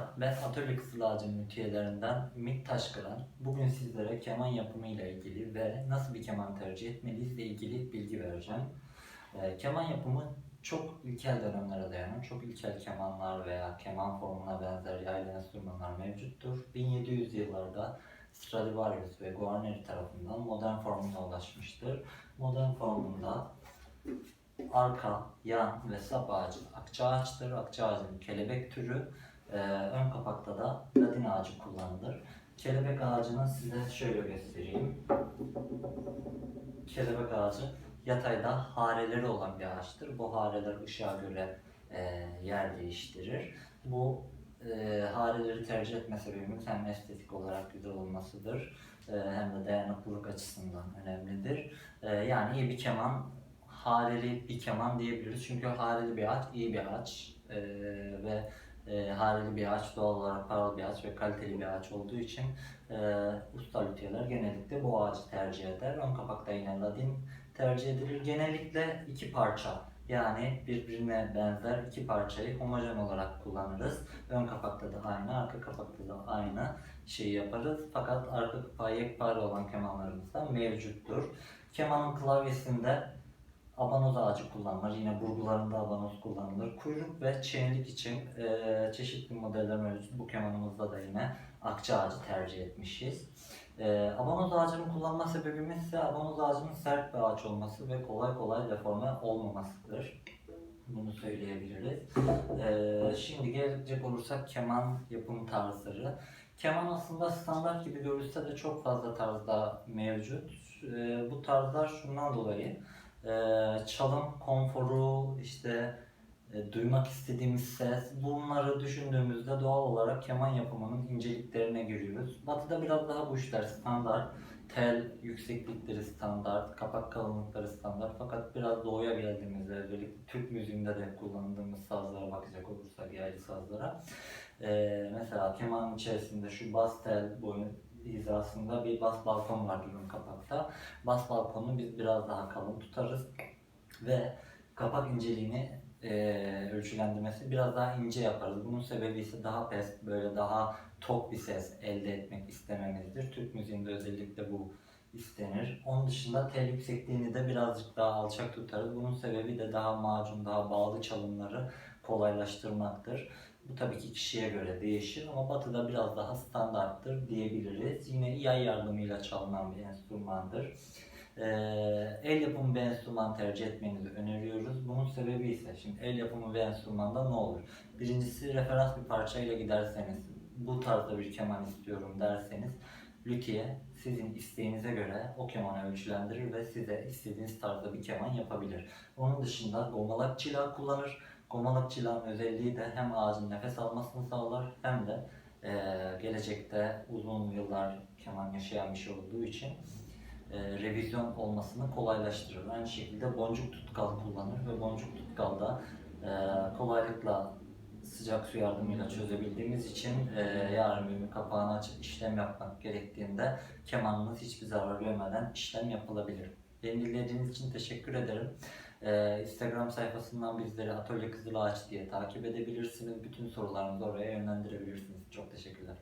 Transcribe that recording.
Merhaba, ben Atölye Kızıl Ağacı mütiyelerinden Ümit Taşkıran. Bugün sizlere keman yapımı ile ilgili ve nasıl bir keman tercih etmeliyiz ile ilgili bilgi vereceğim. Ee, keman yapımı çok ilkel dönemlere dayanır. Çok ilkel kemanlar veya keman formuna benzer yaylı enstrümanlar mevcuttur. 1700 yıllarda Stradivarius ve Guarneri tarafından modern formuna ulaşmıştır. Modern formunda arka, yan ve sap ağacı akça ağaçtır. Akça ağacının kelebek türü. Ee, ön kapakta da ladin ağacı kullanılır. Kelebek ağacını size şöyle göstereyim. Kelebek ağacı yatayda hareleri olan bir ağaçtır. Bu hareler ışığa göre e, yer değiştirir. Bu e, hareleri tercih etme sebebimiz hem estetik olarak güzel olmasıdır e, hem de dayanıklılık açısından önemlidir. E, yani iyi bir keman hareli bir keman diyebiliriz. Çünkü hareli bir ağaç iyi bir ağaç Ee, ve e, hareli bir ağaç doğal olarak paralı bir ağaç ve kaliteli bir ağaç olduğu için e, usta lüthiyeler genellikle bu ağacı tercih eder. Ön kapakta yine ladin tercih edilir. Genellikle iki parça yani birbirine benzer iki parçayı homojen olarak kullanırız. Ön kapakta da aynı, arka kapakta da aynı şeyi yaparız. Fakat arka kapağı yekpare olan kemanlarımız da mevcuttur. Kemanın klavyesinde abanoz ağacı kullanılır. Yine burgularında abanoz kullanılır. Kuyruk ve çenlik için e, çeşitli modeller mevcut. Bu kemanımızda da yine akça ağacı tercih etmişiz. E, abanoz ağacının kullanma sebebimiz ise abanoz ağacının sert bir ağaç olması ve kolay kolay deforme olmamasıdır. Bunu söyleyebiliriz. E, şimdi gelecek olursak keman yapım tarzları. Keman aslında standart gibi görülse de çok fazla tarzda mevcut. E, bu tarzlar şundan dolayı çalım konforu, işte e, duymak istediğimiz ses bunları düşündüğümüzde doğal olarak keman yapımının inceliklerine giriyoruz. Batı'da biraz daha bu işler standart. Tel yükseklikleri standart, kapak kalınlıkları standart fakat biraz doğuya geldiğimizde özellikle Türk müziğinde de kullandığımız sazlara bakacak olursak yaylı sazlara ee, mesela kemanın içerisinde şu bas tel boyun hizasında bir bas balkon var ön kapakta. Bas balkonunu biz biraz daha kalın tutarız ve kapak inceliğini e, ölçülendirmesi biraz daha ince yaparız. Bunun sebebi ise daha pes, böyle daha tok bir ses elde etmek istememizdir. Türk müziğinde özellikle bu istenir. Onun dışında tel yüksekliğini de birazcık daha alçak tutarız. Bunun sebebi de daha macun, daha bağlı çalımları kolaylaştırmaktır. Bu tabii ki kişiye göre değişir ama batıda biraz daha standarttır diyebiliriz. Yine yay yardımıyla çalınan bir enstrümandır. Ee, el yapımı bir enstrüman tercih etmenizi öneriyoruz. Bunun sebebi ise şimdi el yapımı bir enstrümanda ne olur? Birincisi referans bir parçayla giderseniz bu tarzda bir keman istiyorum derseniz lüthiye sizin isteğinize göre o kemanı ölçülendirir ve size istediğiniz tarzda bir keman yapabilir. Onun dışında gomalak çila kullanır. Gomalak çilanın özelliği de hem ağacın nefes almasını sağlar hem de e, gelecekte uzun yıllar keman yaşayan bir şey olduğu için e, revizyon olmasını kolaylaştırır. Aynı şekilde boncuk tutkal kullanır ve boncuk tutkal da e, kolaylıkla sıcak su yardımıyla çözebildiğimiz için e, yarın bir kapağını açıp işlem yapmak gerektiğinde kemanınız hiçbir zarar görmeden işlem yapılabilir. Beni dinlediğiniz için teşekkür ederim. E, Instagram sayfasından bizleri Atölye Kızıl Ağaç diye takip edebilirsiniz. Bütün sorularınızı oraya yönlendirebilirsiniz. Çok teşekkürler.